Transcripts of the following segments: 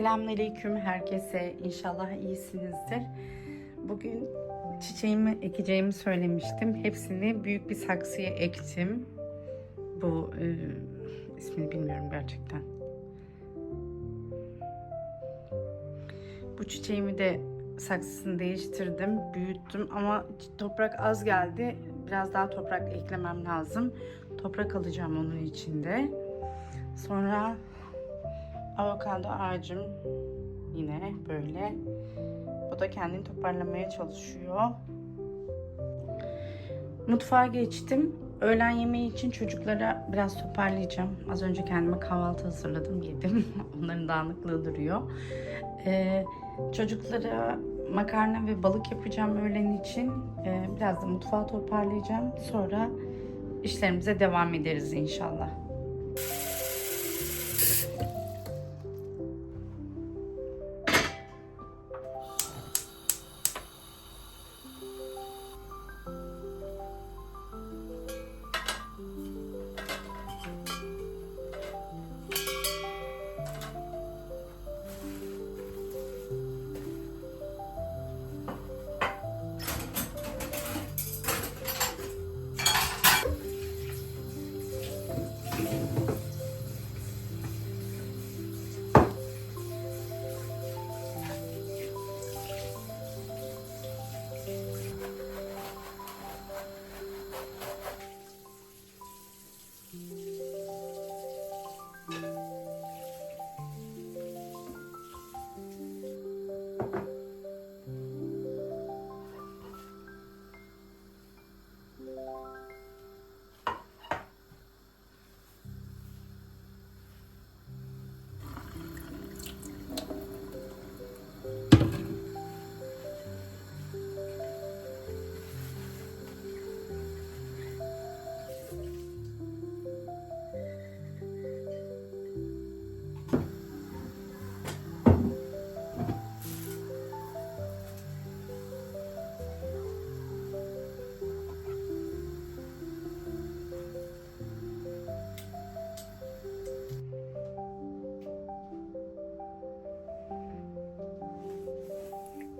Selamünaleyküm herkese. İnşallah iyisinizdir. Bugün çiçeğimi ekeceğimi söylemiştim. Hepsini büyük bir saksıya ektim. Bu e, ismini bilmiyorum gerçekten. Bu çiçeğimi de saksısını değiştirdim, büyüttüm ama toprak az geldi. Biraz daha toprak eklemem lazım. Toprak alacağım onun içinde. Sonra avokado ağacım yine böyle. O da kendini toparlamaya çalışıyor. Mutfağa geçtim. Öğlen yemeği için çocuklara biraz toparlayacağım. Az önce kendime kahvaltı hazırladım, yedim. Onların dağınıklığı duruyor. Ee, çocuklara makarna ve balık yapacağım öğlen için. Ee, biraz da mutfağı toparlayacağım. Sonra işlerimize devam ederiz inşallah.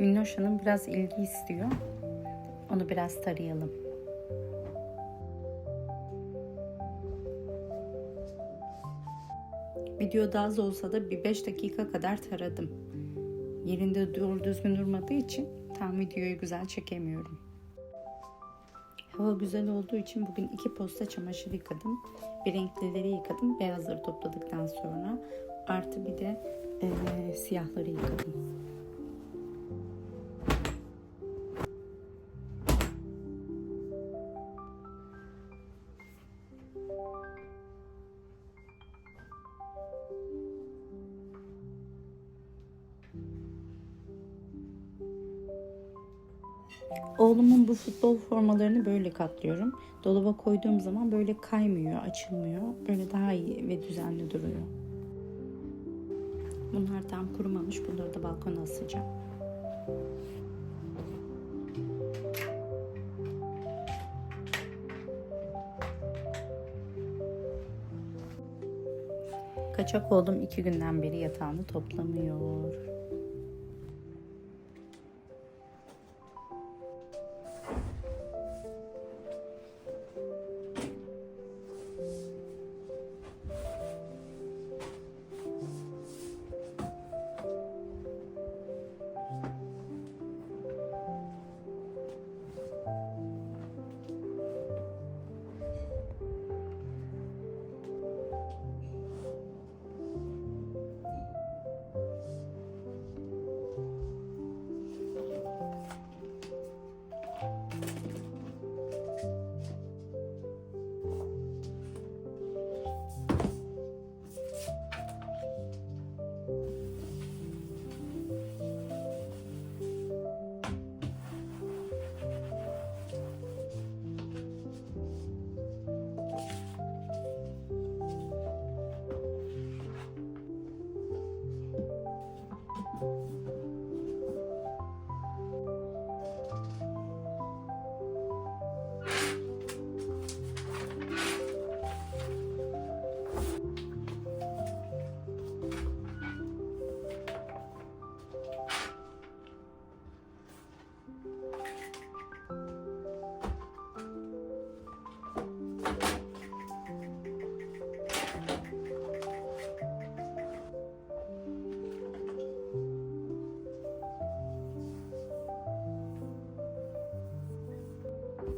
Minnoş Hanım biraz ilgi istiyor. Onu biraz tarayalım. Videoda az olsa da bir 5 dakika kadar taradım. Yerinde doğru düzgün durmadığı için tam videoyu güzel çekemiyorum. Hava güzel olduğu için bugün iki posta çamaşır yıkadım. Bir renklileri yıkadım. Beyazları topladıktan sonra. Artı bir de eee, siyahları yıkadım. Oğlumun bu futbol formalarını böyle katlıyorum. Dolaba koyduğum zaman böyle kaymıyor, açılmıyor. Böyle daha iyi ve düzenli duruyor. Bunlar tam kurumamış. Bunları da balkona asacağım. Kaçak oğlum iki günden beri yatağını toplamıyor.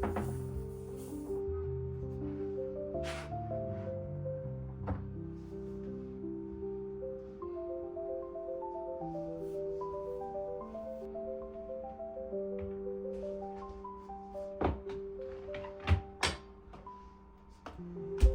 thank mm -hmm. you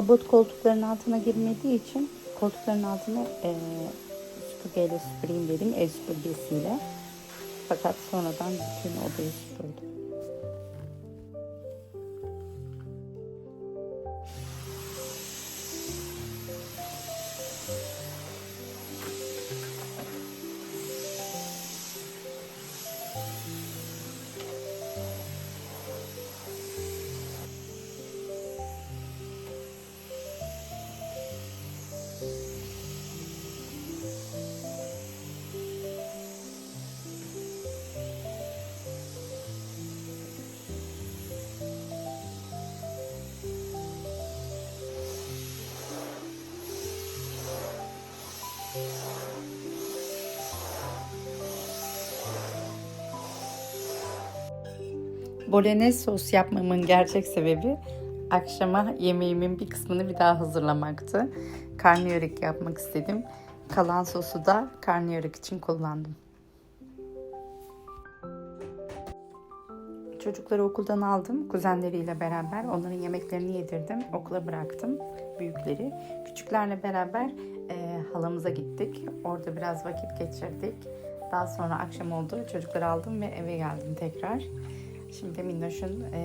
Robot koltukların altına girmediği için koltukların altına eee süpürgeyle süpüreyim dedim el süpürgesiyle. Fakat sonradan bütün odayı süpürdüm. Bolognese sos yapmamın gerçek sebebi akşama yemeğimin bir kısmını bir daha hazırlamaktı. Karnıyarık yapmak istedim. Kalan sosu da karnıyarık için kullandım. Çocukları okuldan aldım kuzenleriyle beraber. Onların yemeklerini yedirdim. Okula bıraktım büyükleri. Küçüklerle beraber e, halamıza gittik. Orada biraz vakit geçirdik. Daha sonra akşam oldu. Çocukları aldım ve eve geldim tekrar. Şimdi Minnoş'un e,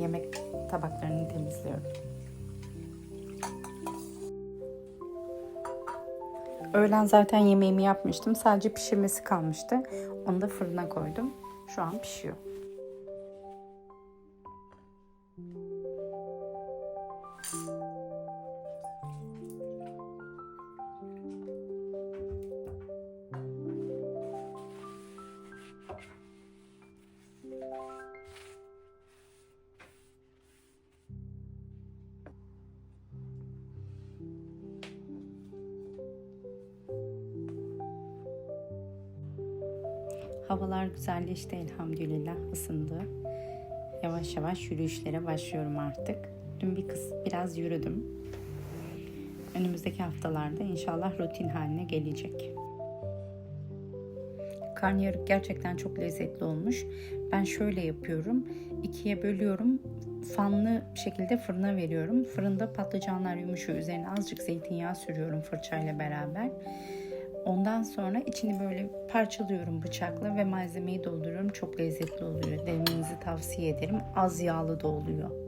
yemek tabaklarını temizliyorum. Öğlen zaten yemeğimi yapmıştım. Sadece pişirmesi kalmıştı. Onu da fırına koydum. Şu an pişiyor. Havalar güzelleşti elhamdülillah ısındı. Yavaş yavaş yürüyüşlere başlıyorum artık. Dün bir kız biraz yürüdüm. Önümüzdeki haftalarda inşallah rutin haline gelecek. Karnıyarık gerçekten çok lezzetli olmuş. Ben şöyle yapıyorum. ikiye bölüyorum. Fanlı şekilde fırına veriyorum. Fırında patlıcanlar yumuşuyor. Üzerine azıcık zeytinyağı sürüyorum fırçayla beraber. Ondan sonra içini böyle parçalıyorum bıçakla ve malzemeyi dolduruyorum. Çok lezzetli oluyor. Denemenizi tavsiye ederim. Az yağlı da oluyor.